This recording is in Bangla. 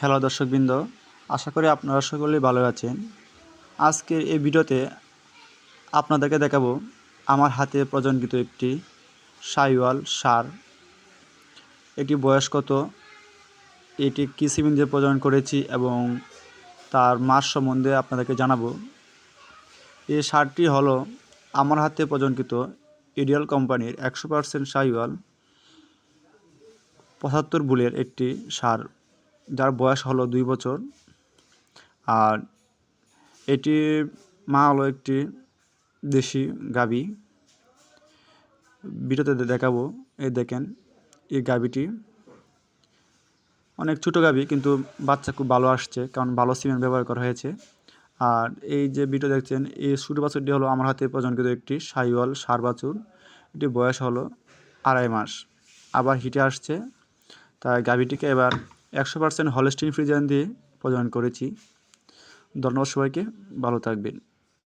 হ্যালো দর্শকবৃন্দ, আশা করি আপনারা সকলেই ভালো আছেন। আজকের এই ভিডিওতে আপনাদেরকে দেখাবো আমার হাতে প্রজনকৃত একটি সাইওয়াল সার। এটি বয়স কত? এটি কী সিমেন্ট দিয়ে প্রজনন করেছি এবং তার মাস সম্বন্ধে আপনাদেরকে জানাব। এই সারটি হলো আমার হাতে প্রজনকৃত ইডিয়াল কোম্পানির একশো পার্সেন্ট সাইওয়াল পঁচাত্তর বুলের একটি সার। যার বয়স হলো দুই বছর। আর এটি মা হলো একটি দেশি গাবি ভিডিওতে দেখাবো। এই দেখেন, এই গাবিটি অনেক ছোটো গাবি কিন্তু বাচ্চা খুব ভালো আসছে, কারণ ভালো সিমেন্ট ব্যবহার করা হয়েছে। আর এই যে ভিডিও দেখছেন, এই ছোটো বাছুরটি হলো আমার হাতে প্রজনকৃত একটি সাইওয়াল সার বাছুর। এটি বয়স হলো আড়াই মাস। আবার হিটে আসছে। তাই গাভিটিকে এবার একশো পার্সেন্ট হলস্টিন ফ্রিজান দিয়ে প্রজনন করেছি। ধন্যবাদ সবাইকে। ভালো থাকবেন।